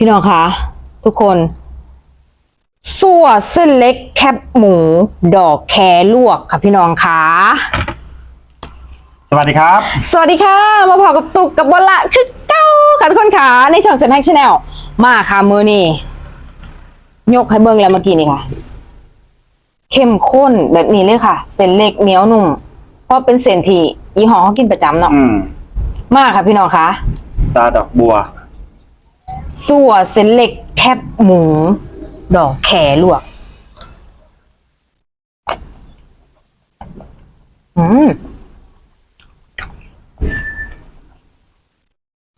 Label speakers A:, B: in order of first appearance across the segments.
A: พี่น้องคะทุกคนสั่วเส้นเล็กแคบหมู ดอกแคลวกค่ะพี่น้องคะ
B: สวัสดีครับ
A: สวัสดีค่ะ มาพอกับตุกกับบอลละคือเก้าค่ะทุกคนค่ะในช่องเซมแพ็กชาแนลมาค่ะมือนี่ยกให้เบิ้งแล้วเมื่อกี้นี่ค่ะ เข้มข้นแบบนี้เลยค่ะ เส้นเล็กเหนียวนุ่ม เพราะเป็นเส้นที่ยี่ห้อเขากินประจำเนาะ
B: อืม
A: มาค่ะพี่น้องคะ
B: ตาดอกบัว
A: สั่วเส้นเล็กแคบหมู ดอกแคลวก อืม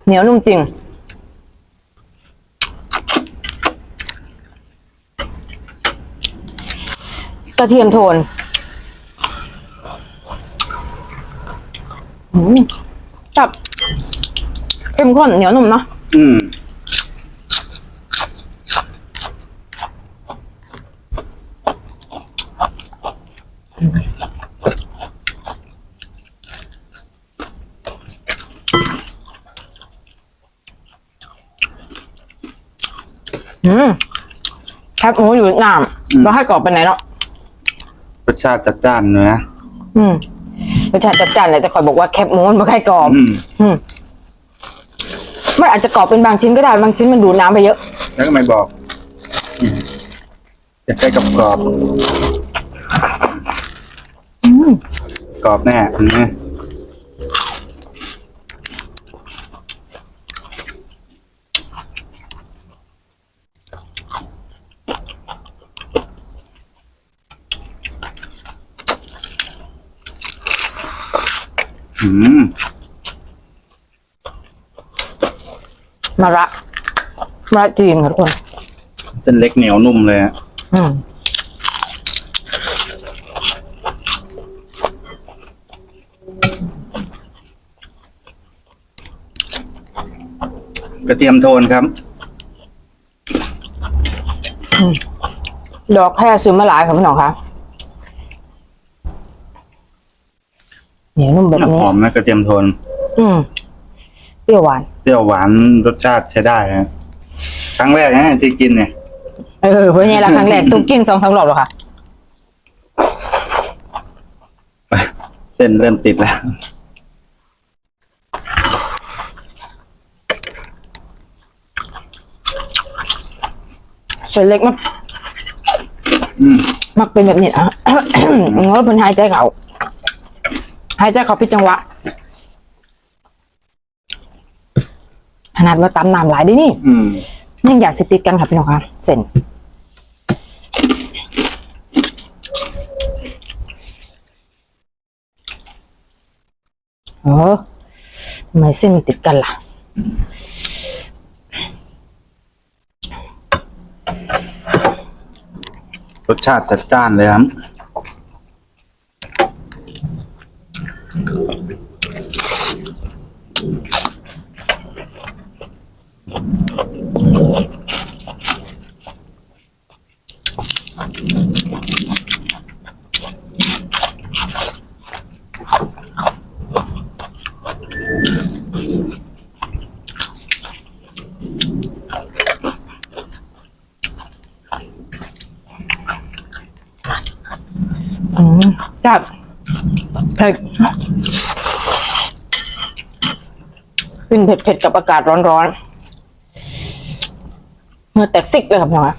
A: เหนียวนุ่มจริง กระเทียมโทน อืมกับเข้มข้นเหนียวนุ่มเนาะ
B: อืม
A: อืมแคบหมูอยู่เวียดนามเราให้กรอบไปไหนเนาะ
B: รสชาติจัดจ้านเนื้อ
A: อืมรสชาติจัดจ้านเลยแต่คอยบอกว่าแคบหมูมันไม่ค่อยกรอบ
B: อืม
A: อืมมันอาจจะกรอบเป็นบางชิ้นก็ได้บางชิ้นมันดูดน้ำไปเยอะ
B: แล้วก็ไม่บอกอืมจะใกล้กับกรอบ
A: อืม
B: กรอบแน่อันนี้ อืม
A: มาระมาระจีนค่ะทุกคน
B: เส้นเล็กเหนียวนุ่มเลยอะ
A: อืม
B: กระเทียมโทนครับ
A: ดอกแค่ซื้อมาหลายค่ะพี่น้องคะ เหนียวนุ่มแบบนี้
B: หอมนะกระเทียมโทน
A: อืมเปรี้ยวหวาน
B: เปรี้ยวหวานรสชาติใช้ได้ฮะครั้งแรกนะที่กินเนี่ย
A: เออเพื่อนไงละครั้งแรกตุ๊กกินสองสามรอบแล้วค่ะ
B: เส้นเริ่มติดแล้ว
A: เส้นเล็กมัน
B: อืม
A: มักเป็นแบบนี้อะว่าเป็นหายใจเขา หายใจเขาพิดจังหวะขนาดว่าตำน้ำหลายดินี่
B: อืม
A: ยังอยากสิติดกันค่ะพี่น้องคะเส้นเออทำไมเส้นมันติดกันล่ะ
B: รสชาติจัดจ้านเลยครับ
A: อืม จับเผ็ดกินเผ็ดๆกับอากาศร้อนๆเหงื่อแตกซิกเลยครับพี่น้องคะ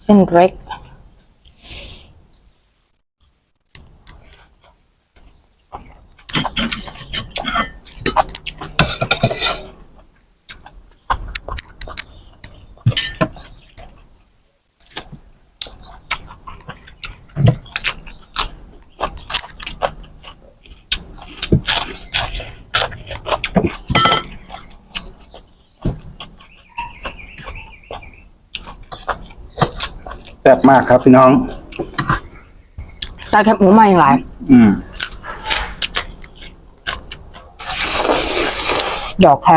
A: เส้นเล็ก
B: ซ่บมากครับพี่น้อง
A: ใส่แคบหมูมาอย่างไร
B: อืม
A: ดอกแคร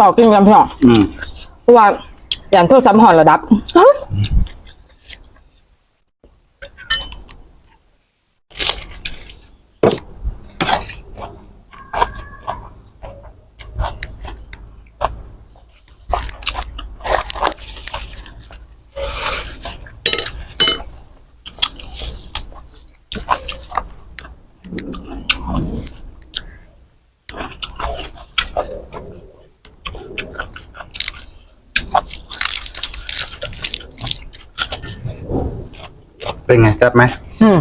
A: ต่อกินกันพี่น้อง
B: อืม
A: เพราะว่าอย่างโทษซ้ำหอนระดับ
B: เป็นไงแซ่บไหม
A: อืม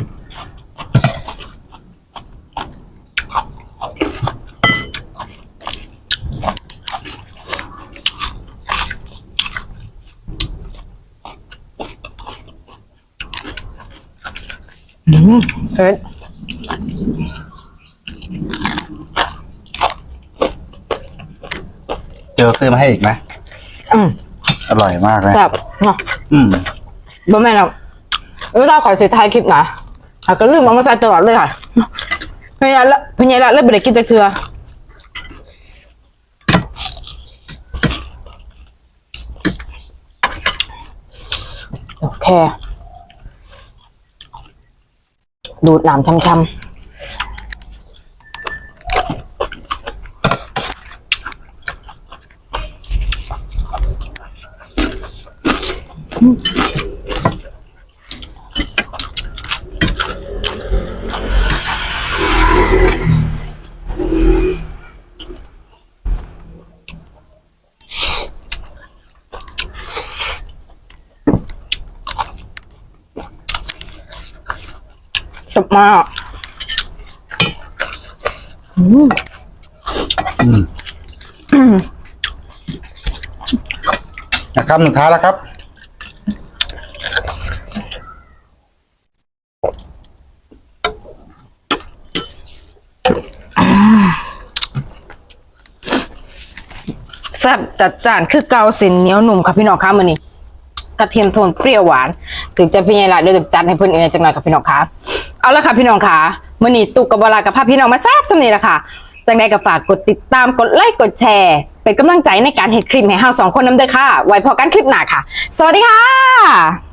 A: อืมเผ็ด
B: เจอซื้อมาให้อีกไหม
A: อืม
B: อร่อยมากเลย
A: แซ่บเนาะ
B: อืม
A: บ่แม่นหรอก เวลาขอนสุดท้ายคลิปนะหาก็ลืมเอามาใส่ตลอดเลยค่ะพญาละพญาละเลยบ่ได้กินจักเชือโอเค ดูดน้ำช้ำๆ สุดมาก
B: นะครับหนึ่งท้ายแล้วครับ
A: แซ่บจัดจ้านคือเกาเสินเหนียวหนุ่มค่ะพี่น้องคะมื้อนี้กระเทียมโทนเปรี้ยวหวาน ถึงจะพี่ใหญ่ละเดี๋ยวจะจัดให้เพื่อนเองจังหน่อยกับพี่น้องคะ เอาละค่ะพี่น้องคะมื่อนี้ตุกกับบลากับภาพพี่น้องมาแซ่บสำนีละค่ะ จังใดก็ฝากกดติดตามกดไลค์กดแชร์ เป็นกำลังใจในการเห็นคลิปให้เฮาสองคนนำเด้อค่ะ ไว้พอกันคลิปหน้าค่ะ สวัสดีค่ะ